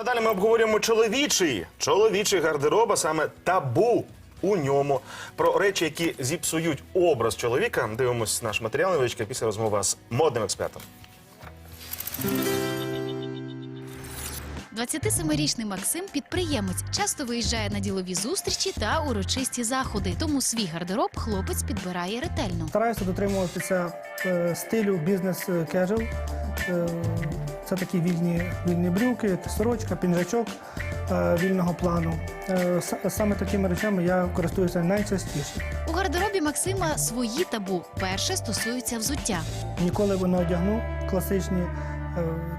А далі ми обговорюємо чоловічий, чоловічий гардероб, а саме табу у ньому. Про речі, які зіпсують образ чоловіка. Дивимось наш матеріал невеличкий після розмови з модним експертом. 27-річний Максим підприємець, часто виїжджає на ділові зустрічі та урочисті заходи. Тому свій гардероб хлопець підбирає ретельно. Стараюся дотримуватися е, стилю бізнес кежуал. Це такі вільні, вільні брюки, сорочка, пінжачок е, вільного плану. Е, Саме такими речами я користуюся найчастіше. У гардеробі Максима свої табу. Перше стосується взуття. Ніколи не одягну класичні е,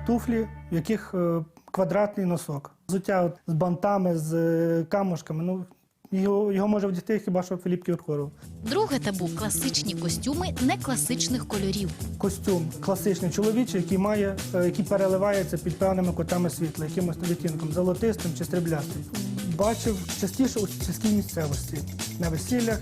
туфлі, в яких е, квадратний носок. Взуття от з бантами, з е, камушками. Ну, його, його може вдягти хіба що Філіп Кіркоров. Друге табу класичні костюми не класичних кольорів. костюм класичний чоловічий, який має, е, який переливається під певними котами світла, якимось відтінком золотистим чи стріблястим. Бачив частіше у сільській місцевості на весіллях,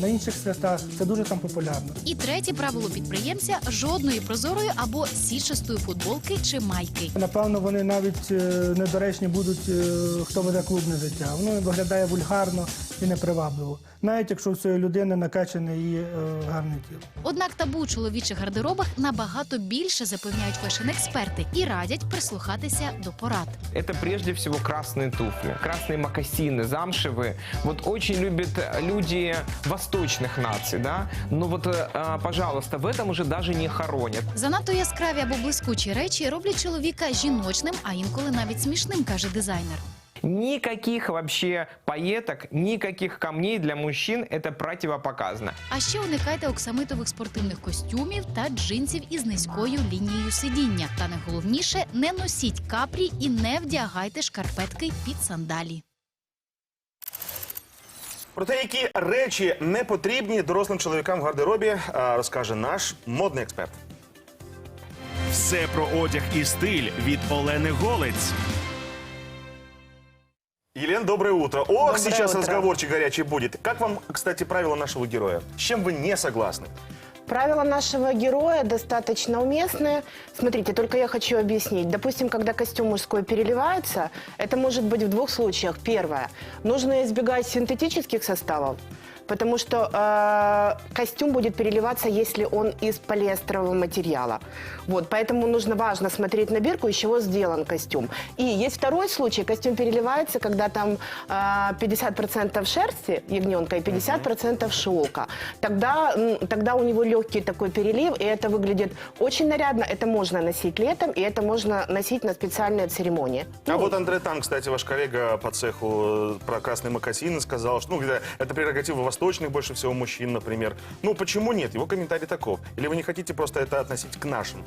на інших святах. Це дуже там популярно. І третє правило підприємця жодної прозорої або січастої футболки чи майки. Напевно, вони навіть е, недоречні будуть, е, хто веде клубне життя. Воно виглядає вульгарно і непривабливо, навіть якщо у цієї людини накачане і е, гарне тіло. Однак табу у чоловічих гардеробах набагато більше запевняють фешн-експерти і радять прислухатися до порад. Это прежде всего красные туфли, красные мокасины, замшевые. Вот очень любят люди восточных наций, да. Но вот, э, а, пожалуйста, в этом уже даже не хоронят. Занадто яскраві або блискучі речі роблять чоловіка жіночним, а інколи навіть смішним, каже дизайнер. Никаких вообще пайеток, никаких камней для мужчин это противопоказано. А ще уникайте оксамитових спортивних костюмів та джинсів із низькою лінією сидіння. Та найголовніше не носіть капрі і не вдягайте шкарпетки під сандалі. Про те, які речі не потрібні дорослим чоловікам в гардеробі, а, розкаже наш модний експерт. Все про одяг і стиль від Олени Голець. Елен, доброе утро. Ох, Доброе сейчас утро. разговорчик горячий будет. Как вам, кстати, правила нашего героя? С чем вы не согласны? Правила нашего героя достаточно уместные. Смотрите, только я хочу объяснить. Допустим, когда костюм мужской переливается, это может быть в двух случаях. Первое. Нужно избегать синтетических составов. Потому что э, костюм будет переливаться, если он из полиэстерового материала. Вот, поэтому нужно важно смотреть на бирку, из чего сделан костюм. И есть второй случай. Костюм переливается, когда там э, 50% шерсти ягненка и 50% шелка. Тогда, тогда у него легкий такой перелив, и это выглядит очень нарядно. Это можно носить летом, и это можно носить на специальные церемонии. А вот Андре Там, кстати, ваш коллега по цеху э, про красные мокасины сказал, что ну, это прерогатива восточных больше всего мужчин, например. Ну, почему нет? Его комментарий таков. Или вы не хотите просто это относить к нашим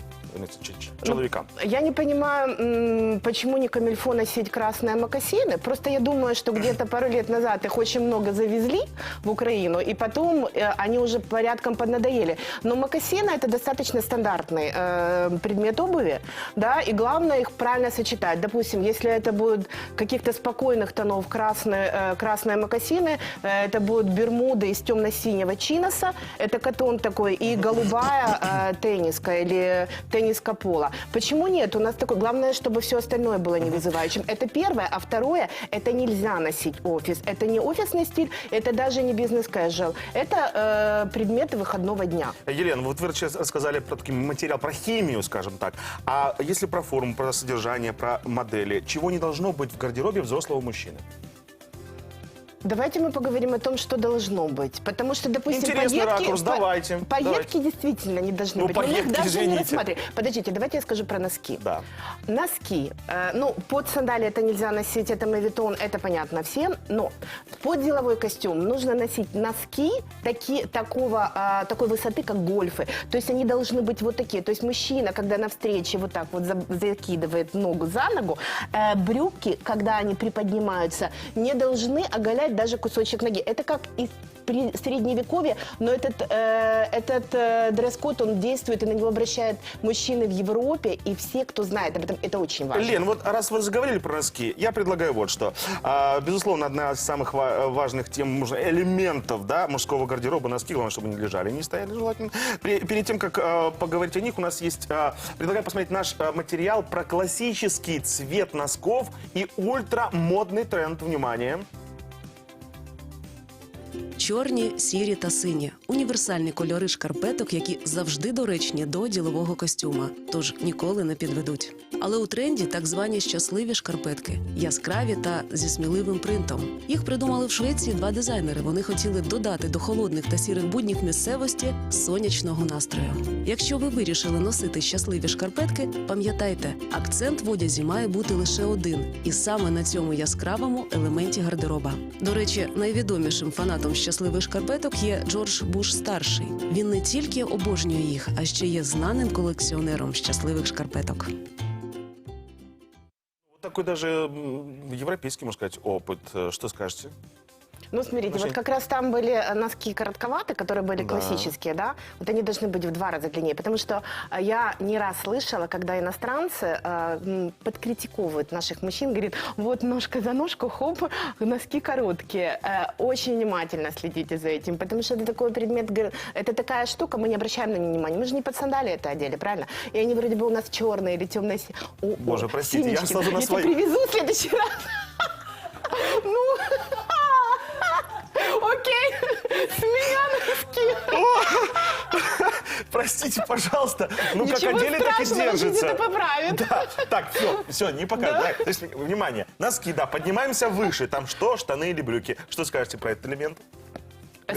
ч- человекам? Я не понимаю, почему не камильфо носить красные мокасины. Просто я думаю, что где-то пару лет назад их очень много завезли в Украину, и потом э, они уже порядком поднадоели. Но мокасины это достаточно стандартный э, предмет обуви, да, и главное их правильно сочетать. Допустим, если это будут каких-то спокойных тонов красные, э, красные мокасины, э, это будут бермуды из темно-синего чиноса, это катон такой, и голубая э, тенниска или тенниска пола. Почему нет? У нас такой, главное, чтобы все остальное было не вызывающим. Это первое. А второе, это нельзя носить офис. Это не офисный стиль, это даже не бизнес-кэжуал. Это э, предметы выходного дня. Елена, вот вы сейчас рассказали про такой материал, про химию, скажем так. А если про форму, про содержание, про модели, чего не должно быть в гардеробе взрослого мужчины? Давайте мы поговорим о том, что должно быть. Потому что, допустим, Интересный пайетки, ракурс, давайте, Пайетки действительно не должны Ну, быть. У них пайетки, даже не- извините. Смотри, подождите, давайте я скажу про носки. Да. Носки. Э, ну, под сандали это нельзя носить, это мавитон, это понятно всем. Но под деловой костюм нужно носить носки таки, такого, а, такой высоты, как гольфы. То есть они должны быть вот такие. То есть мужчина, когда на встрече вот так вот за- закидывает ногу за ногу, э, брюки, когда они приподнимаются, не должны оголять обнажает даже кусочек ноги. Это как из средневековья, но этот, э, этот э, дресс-код, он действует, и на него обращают мужчины в Европе, и все, кто знает об этом, это очень важно. Лен, вот раз вы заговорили про носки, я предлагаю вот что. А, безусловно, одна из самых ва- важных тем, элементов да, мужского гардероба носки, главное, чтобы не лежали, не стояли желательно. При- перед тем, как а, поговорить о них, у нас есть, а, предлагаю посмотреть наш а, материал про классический цвет носков и ультрамодный тренд. Внимание. Чорні, сірі та сині універсальні кольори шкарпеток, які завжди доречні до ділового костюма, тож ніколи не підведуть. Але у тренді так звані щасливі шкарпетки, яскраві та зі сміливим принтом. Їх придумали в Швеції два дизайнери. Вони хотіли додати до холодних та сірих буднів місцевості сонячного настрою. Якщо ви вирішили носити щасливі шкарпетки, пам'ятайте, акцент в одязі має бути лише один, і саме на цьому яскравому елементі гардероба. До речі, найвідомішим фанатом щасливих шкарпеток є Джордж Буш старший. Він не тільки обожнює їх, а ще є знаним колекціонером щасливих шкарпеток. Такой даже европейский, можно сказать, опыт. Э, Что скажете? Ну, смотрите, Вообще- вот как раз там были э, носки коротковатые, которые были Да. классические, да, вот они должны быть в два раза длиннее, потому что э, я не раз слышала, когда иностранцы э, подкритиковывают наших мужчин, говорит, вот ножка за ножку, хоп, носки короткие. Э, Очень внимательно следите за этим, потому что это такой предмет, это такая штука, мы не обращаем на нее внимания. Мы же не под сандали это одели, правильно? И они вроде бы у нас черные или темные. Боже, простите, я сразу на я свои. тебе привезу в следующий раз. Ну, окей, с меня носки. Простите, пожалуйста. Ну, как Ничего одели, так и страшного, жизнь держится. это поправит. Да, так, все, все, не показывай. То есть, внимание, носки, да, поднимаемся выше. Там что, штаны или брюки? Что скажете про этот элемент?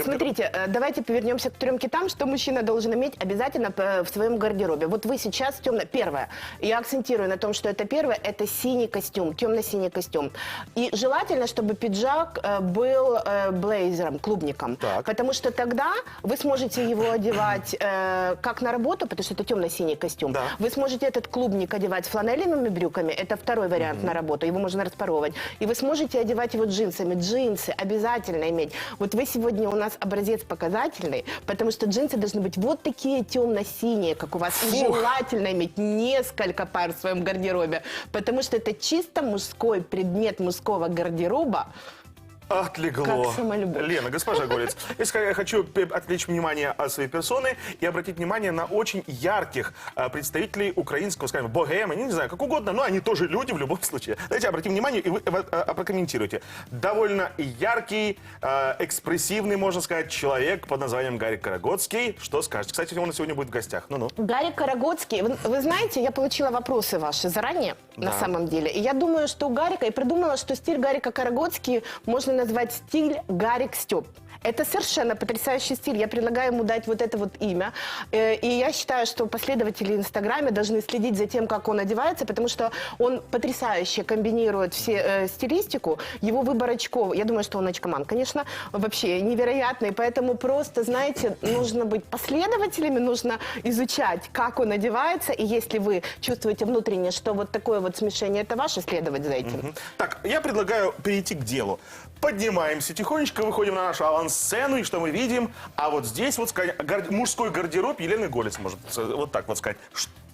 Смотрите, э, давайте повернемся к трем китам. Что мужчина должен иметь обязательно в своем гардеробе? Вот вы сейчас темно... Первое. Я акцентирую на том, что это первое. Это синий костюм, темно-синий костюм. И желательно, чтобы пиджак э, был э, блейзером, клубником. Так. Потому что тогда вы сможете его одевать как на работу, потому что это темно-синий костюм. Да. Вы сможете этот клубник одевать фланелевыми брюками. Это второй вариант на работу. Его можно распаровывать. И вы сможете одевать его джинсами. Джинсы обязательно иметь. Вот вы сегодня у нас образец показательный, потому что джинсы должны быть вот такие темно-синие, как у вас. И желательно иметь несколько пар в своем гардеробе, потому что это чисто мужской предмет мужского гардероба. Отлегло. Как самолюбовь. Лена, госпожа Горец, если я хочу отвлечь внимание от своей персоны и обратить внимание на очень ярких э, представителей украинского, скажем, богема, не знаю, как угодно, но они тоже люди в любом случае. Давайте обратим внимание и вы э, э, прокомментируйте. Довольно яркий, экспрессивный, можно сказать, человек под названием Гарик Карагодский. Что скажете? Кстати, он сегодня будет в гостях. Ну-ну. Гарик Карагодский, вы, вы знаете, я получила вопросы ваши заранее, на Да. самом деле. И я думаю, что у Гарика, и придумала, что стиль Гарика Карагодский можно назвать стиль Гарик Степ. Это совершенно потрясающий стиль. Я предлагаю ему дать вот это вот имя. Э, И я считаю, что последователи Инстаграме должны следить за тем, как он одевается, потому что он потрясающе комбинирует все э, стилистику. Его выбор очков, я думаю, что он очкоман, конечно, вообще невероятный. Поэтому просто, знаете, нужно быть последователями, нужно изучать, как он одевается. И если вы чувствуете внутренне, что вот такое вот смешение, это ваше, следовать за этим. Так, я предлагаю перейти к делу. Поднимаемся тихонечко, выходим на нашу авансцену, и что мы видим? А вот здесь вот гар- мужской гардероб Елены Голец, может э, вот так вот сказать.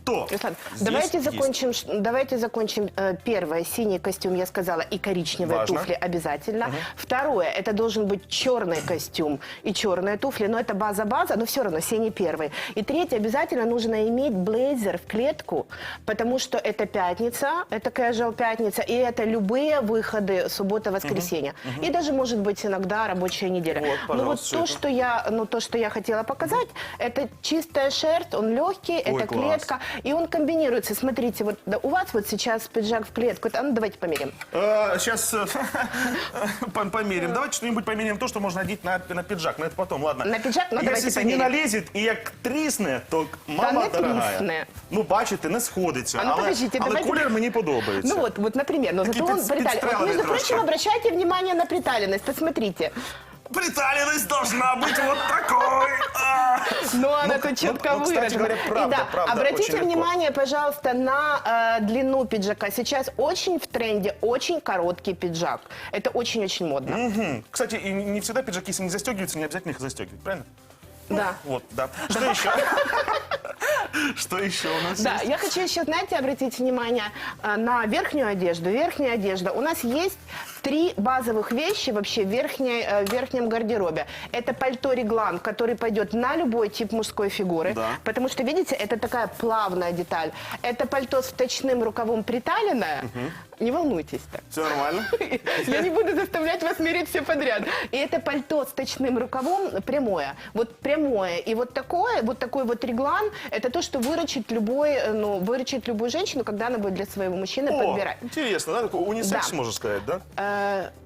Что? Руслан, давайте есть? закончим, давайте закончим. э, Первое, синий костюм, я сказала, и коричневые Важно. туфли обязательно. Второе, это должен быть черный костюм и черные туфли, но это база-база, но все равно синий первый. И третье, обязательно нужно иметь блейзер в клетку, потому что это пятница, это casual пятница, и это любые выходы суббота-воскресенье. И даже, может быть, иногда рабочая неделя. Вот, ну вот то, это. что я, ну то, что я хотела показать, это чистая шерсть, он легкий, это класс. клетка. И он комбинируется. Смотрите, вот да, у вас вот сейчас пиджак в клетку. Это- А ну, давайте померим. сейчас померим. Давайте что-нибудь померим, то, что можно одеть на, на пиджак. Но это потом, ладно. На пиджак? Ну, Если давайте це не померим. налезет і як трісне, то мама не дорогая. трісне. Ну, бачите, не сходиться. А ну, але подождите, але давайте- колір мені подобається. Ну вот, вот, например, но зато Такие он пид- притален. Вот, підстрелені между трошки. прочим, обращайте внимание на приталенность. Посмотрите. Приталенность должна быть вот такой. А. Но она Ну, тут четко ну, кстати выражена. говоря, правда, И да, правда, обратите очень внимание, пожалуйста, на э, длину пиджака. Сейчас очень в тренде очень короткий пиджак. Это очень-очень модно. Мгм. Кстати, и не всегда пиджаки, если не застегиваются, не обязательно их застегивать, правильно? Да. Вот, да. Что еще? Что еще у нас Да, есть? я хочу еще, знаете, обратить внимание э, на верхнюю одежду. Верхняя одежда. У нас есть три базовых вещи вообще в, верхней, э, в верхнем гардеробе. Это пальто реглан, который пойдет на любой тип мужской фигуры. Да. Потому что, видите, это такая плавная деталь. Это пальто с вточным рукавом приталенное. Не волнуйтесь так. Все нормально? Я не буду заставлять вас мерить все подряд. И это пальто с точным рукавом прямое. Вот прямое. И вот такое, вот такой вот реглан, это то, что выручит любой, э, ну, выручит любую женщину, когда она будет для своего мужчины О, подбирать. интересно, да? Такой унисекс, Да. можно сказать, да? Э,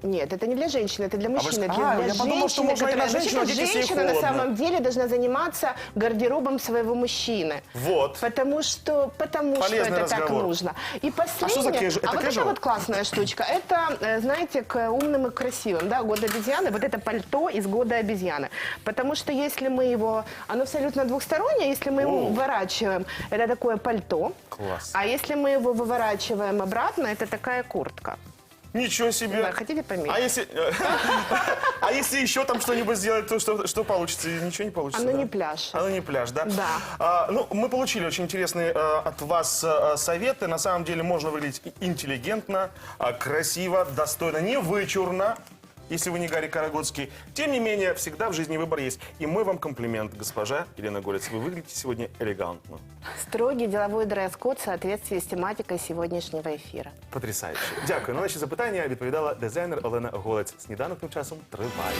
нет, это не для женщины, это для вы мужчины. для, А, для я подумал, что женщины, можно и на женщину Вообще-то одеть, если ей женщина на холодно. самом деле должна заниматься гардеробом своего мужчины. Вот. Потому что, потому что Полезный это так разговор. нужно. И последнее, что за кэжу- это а вот кэжуал? это вот классная штучка. Это, э, знаете, к умным и красивым, да, год обезьяны. Вот это пальто из года обезьяны. Потому что если мы его, оно абсолютно двухстороннее, если мы его О. выворачиваем, это такое пальто. Класс. А если мы его выворачиваем обратно, это такая куртка. Ничего себе. Да, хотите померить? А если, а если еще там что-нибудь сделать, то что, что получится? Ничего не получится. Оно да? не пляж. Оно не пляж, да? Да. А, ну, мы получили очень интересные э, от вас э, советы. На самом деле можно выглядеть интеллигентно, а, красиво, достойно, не вычурно Если вы не Гарри Карагодский. Тем не менее, всегда в жизни выбор есть. И мой вам комплимент, госпожа Елена Голец. Вы выглядите сегодня элегантно. Строгий деловой дресс-код в соответствии с тематикой сегодняшнего эфира. Потрясающе. Дякую. На наші запитання відповідала дизайнер Олена Голець. Сніданок тим часом триває.